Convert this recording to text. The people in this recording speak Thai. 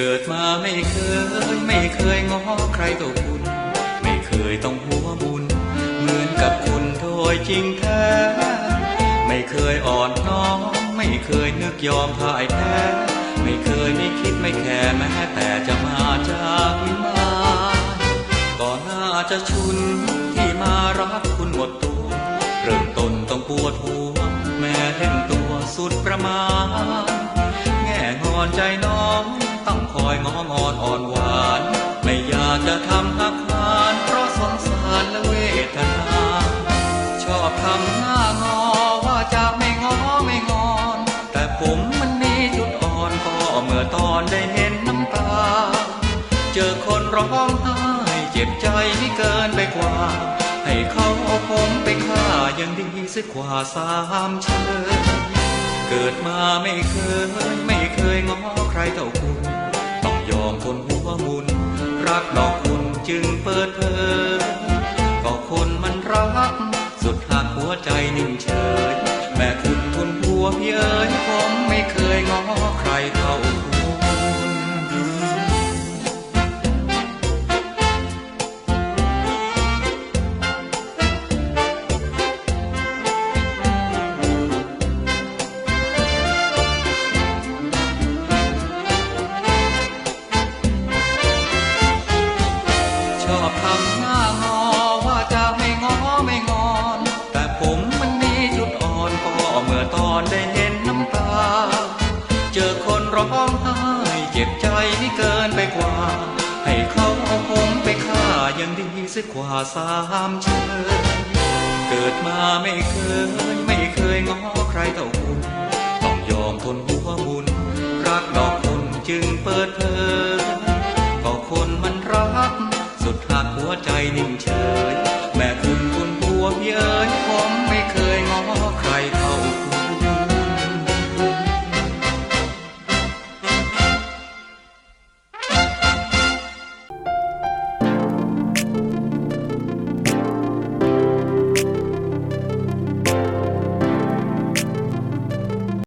เกิดมาไม่เคย ไม่เคยง้อใครต่อคุณ ไม่เคยต้องหัวบุญ เหมือนกับคุณโดยจริงแท้ ไม่เคยอ่อนน้อมไม่เคยนึกยอมพ่ายแพ้ไม่เคยไม่คิดไม่แคร์แม้แต่จะมาจากวิมานก็น่าจะชุน่อตอนได้เห็นน้ำตา เจอคนร้องไห้เจ็บใจนี่เกินไปกว่า ให้เขาเอาผมไปฆ่ายังดีสียกว่าสามเชยเกิดมาไม่เคย ไม่เคยง้อใครเท่าคุณ ต้องยอมคนหัวมุน รักดอกคุณจึงเปิดเผยก็คนมันรัก สุดหักหัวใจนิ่งเฉย แต่ผมมันมีจุดอ่อนก็เมื่อตอนได้เห็นน้ำตา เจอคนร้องไห้เจ็บใจนี่เกินไปกว่า ให้เขาเอาผมไปฆ่ายังดีเสียกว่าสามเชยเกิดมาไม่เคยไม่เคยง้อใครเท่าคุณต้องยอมทนหัวมุนรักดอกคุณจึงเปิดเผยก็คนมันรัก สุดหักหัวใจนิ่งเฉย